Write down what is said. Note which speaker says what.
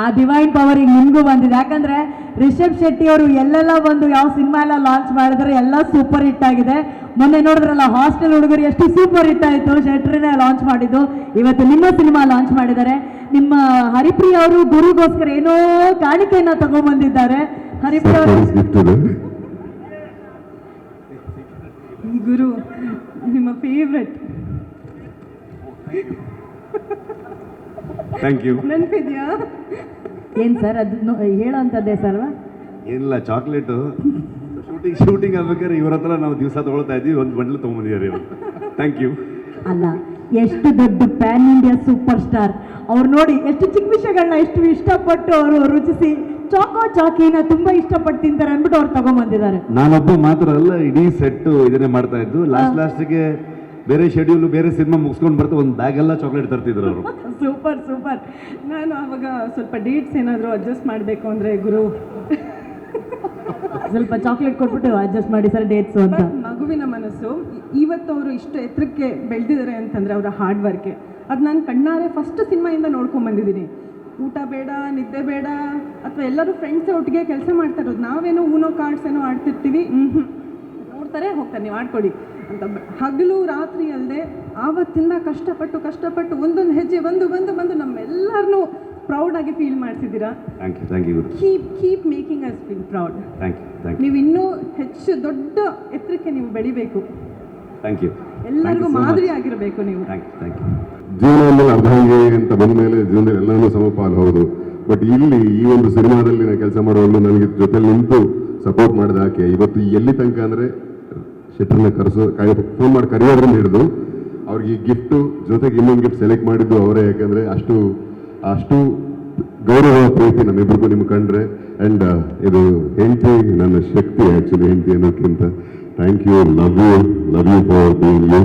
Speaker 1: ಆ divine power ಈಗ ನಿಮಗೂ ಬಂದಿದೆ. ಯಾಕಂದ್ರೆ ರಿಷಬ್ ಶೆಟ್ಟಿ ಅವರು ಎಲ್ಲೆಲ್ಲ ಬಂದು ಯಾವ ಸಿನಿಮಾ ಎಲ್ಲ ಲಾಂಚ್ ಮಾಡಿದ್ರೆ ಎಲ್ಲ ಸೂಪರ್ ಹಿಟ್ ಆಗಿದೆ. ಮೊನ್ನೆ ನೋಡಿದ್ರಲ್ಲ ಹಾಸ್ಟೆಲ್ ಹುಡುಗರು ಎಷ್ಟು ಸೂಪರ್ ಹಿಟ್ ಆಯಿತು. ಶೆಟ್ರಿನೇ ಲಾಂಚ್ ಮಾಡಿದ್ದು. ಇವತ್ತು ನಿಮ್ಮ ಸಿನಿಮಾ ಲಾಂಚ್ ಮಾಡಿದ್ದಾರೆ. ನಿಮ್ಮ ಹರಿಪ್ರಿಯ ಅವರು ಗುರುಗೋಸ್ಕರ ಏನೋ ಕಾಣಿಕೆಯನ್ನ ತಗೊಂಡ್ಬಂದಿದ್ದಾರೆ ಹರಿಪ್ರಿಯ ಅವರು ಗುರು ನಿಮ್ಮ ಫೇವ್ರೆಟ್
Speaker 2: ಥ್ಯಾಂಕ್ ಯು
Speaker 1: ನೆನಪಿದ್ಯಾ? ಏನು ಸರ್ ಅದು ನೋ- ಹೇಳೋಂಥದ್ದೇ ಸರ್ವಾ
Speaker 2: ಏನಿಲ್ಲ ಚಾಕ್ಲೇಟು ಶೂಟಿಂಗ್ ಶೂಟಿಂಗ್ ಆಗ್ಬೇಕಾದ್ರೆ ಇವ್ರ ಹತ್ರ ನಾವು ದಿವಸ ತೊಗೊಳ್ತಾ ಇದ್ವಿ ಒಂದು ಬಂಡ್ಲು ತೊಗೊಂಬಂದಿದ್ದಾರೆ ಇವರು. ಥ್ಯಾಂಕ್ ಯು
Speaker 1: ಅಲ್ಲ ಎಷ್ಟು ದೊಡ್ಡ ಪ್ಯಾನ್ ಇಂಡಿಯಾ ಸೂಪರ್ ಸ್ಟಾರ್ ಅವ್ರು ನೋಡಿ ಎಷ್ಟು ಚಿಕ್ಕ ವಿಷಯಗಳನ್ನ ಎಷ್ಟು ಇಷ್ಟಪಟ್ಟು ಅವರು ರುಚಿಸಿ ಚಾಕೋ ಚಾಕಿನ ತುಂಬಾ ಇಷ್ಟಪಟ್ಟು ತಿಂತಾರೆ ಅಂದ್ಬಿಟ್ಟು ಅವ್ರು ತಗೊಂಬಂದಿದ್ದಾರೆ.
Speaker 2: ನಾನೊಬ್ಬ ಮಾತ್ರ ಅಲ್ಲ ಇಡೀ ಸೆಟ್ಟು ಇದನ್ನೇ ಮಾಡ್ತಾ ಇದ್ದು. ಲಾಸ್ಟ್ ಲಾಸ್ಟಿಗೆ ಬೇರೆ ಶೆಡ್ಯೂಲ್ ಬೇರೆ ಸಿನಿಮಾ ಮುಗಿಸ್ಕೊಂಡು ಬರ್ತಾ ಒಂದು ಬ್ಯಾಗ್ ಎಲ್ಲ ಚಾಕ್ಲೇಟ್ ತರ್ತಿದ್ರು ಅವರು.
Speaker 1: ಸೂಪರ್ ಸೂಪರ್
Speaker 3: ನಾನು ಅವಾಗ ಸ್ವಲ್ಪ ಡೇಟ್ಸ್ ಏನಾದರೂ ಅಡ್ಜಸ್ಟ್ ಮಾಡಬೇಕು ಅಂದರೆ ಗುರು.
Speaker 1: ಸ್ವಲ್ಪ ಚಾಕ್ಲೇಟ್ ಕೊಟ್ಬಿಟ್ಟು ಅಡ್ಜಸ್ಟ್ ಮಾಡಿ ಸರ್ ಡೇಟ್ಸ್ ಅಂತ.
Speaker 3: ಮಗುವಿನ ಮನಸ್ಸು ಇವತ್ತು ಅವರು ಇಷ್ಟು ಎತ್ತರಕ್ಕೆ ಬೆಳೆದಿದ್ದಾರೆ ಅಂತಂದರೆ ಅವರ ಹಾರ್ಡ್ ವರ್ಕೆ ಅದು ನಾನು ಕಣ್ಣಾರೆ ಫಸ್ಟ್ ಸಿನಿಮಾಯಿಂದ ನೋಡ್ಕೊಂಬಂದಿದ್ದೀನಿ ಊಟ ಬೇಡ ನಿದ್ದೆ ಬೇಡ ಅಥವಾ ಎಲ್ಲರೂ ಫ್ರೆಂಡ್ಸ್ ಒಟ್ಟಿಗೆ ಕೆಲಸ ಮಾಡ್ತಾ ಇರೋದು. ನಾವೇನೋ ಊನೋ ಕಾರ್ಡ್ಸ್ ಏನೋ ಆಡ್ತಿರ್ತೀವಿ ಹ್ಞೂ ನೋಡ್ತಾರೆ ಹೋಗ್ತಾರೆ ನೀವು ಆಡ್ಕೊಡಿ ಅಂತ ಹಗಲು ರಾತ್ರಿ ಅಲ್ಲದೆ ಆವತ್ತಿಂದ ಕಷ್ಟಪಟ್ಟು ಕಷ್ಟಪಟ್ಟು ಒಂದೊಂದು ಹೆಜ್ಜೆ ಬಂದು ಬಂದು ಬಂದು ಪ್ರೌಡ್ ಪ್ರೌಡಾಗಿ ಫೀಲ್ ಮಾಡ್ತಿದ್ದೀರಾ
Speaker 2: thank you thank you
Speaker 3: keep keep making us feel proud
Speaker 2: thank you thank you
Speaker 3: ನೀವು ಇನ್ನೂ ಹೆಚ್ಚು ದೊಡ್ಡ ಎತ್ತರಕ್ಕೆ ನೀವು ಬೆಳಿಬೇಕು.
Speaker 2: ಥ್ಯಾಂಕ್ ಯು
Speaker 3: ಎಲ್ಲರಿಗೂ ಮಾದರಿ ಆಗಿರಬೇಕು ನೀವು.
Speaker 2: ಥ್ಯಾಂಕ್ ಯು ಥ್ಯಾಂಕ್ ಯು
Speaker 4: ಜೀವನದಲ್ಲಿ ಅರ್ಧಾಂಗಿ ಅಂತ ಬಂದ ಮೇಲೆ ಜೀವನದಲ್ಲಿ ಎಲ್ಲನೂ ಸಮಪಾಲು ಹೌದು. ಬಟ್ ಇಲ್ಲಿ ಈ ಒಂದು ಸಿನಿಮಾದಲ್ಲಿ ನಾನು ಕೆಲಸ ಮಾಡುವಲ್ಲೂ ನನಗೆ ಜೊತೆಲಿ ನಿಂತು ಸಪೋರ್ಟ್ ಮಾಡಿದ ಆಕೆ. ಇವತ್ತು ಎಲ್ಲಿ ತನಕ ಅಂದರೆ ಶೆಟ್ರನ್ನ ಕರೆಸೋ ಫೋನ್ ಮಾಡಿ ಕರೆಯೋದ್ರಿಂದ ಹಿಡಿದು ಅವ್ರಿಗೆ ಈ ಗಿಫ್ಟು ಜೊತೆಗೆ ಇನ್ನೊಂದು ಗಿಫ್ಟ್ ಸೆಲೆಕ್ಟ್ ಮಾಡಿದ್ದು ಅವರೇ, ಯಾಕಂದರೆ ಅಷ್ಟು ಅಷ್ಟು ಗೌರವ, ಪ್ರೀತಿ ನಮ್ಮಿಬ್ಬರಿಗೂ ನಿಮ್ಗೆ ಕಂಡ್ರೆ. ಆ್ಯಂಡ್ ಇದು ಹೆಂಡತಿ, ನನ್ನ ಶಕ್ತಿ ಆ್ಯಕ್ಚುಲಿ ಹೆಂಡತಿ ಅನ್ನೋಕ್ಕಿಂತ thank you love you love you for being you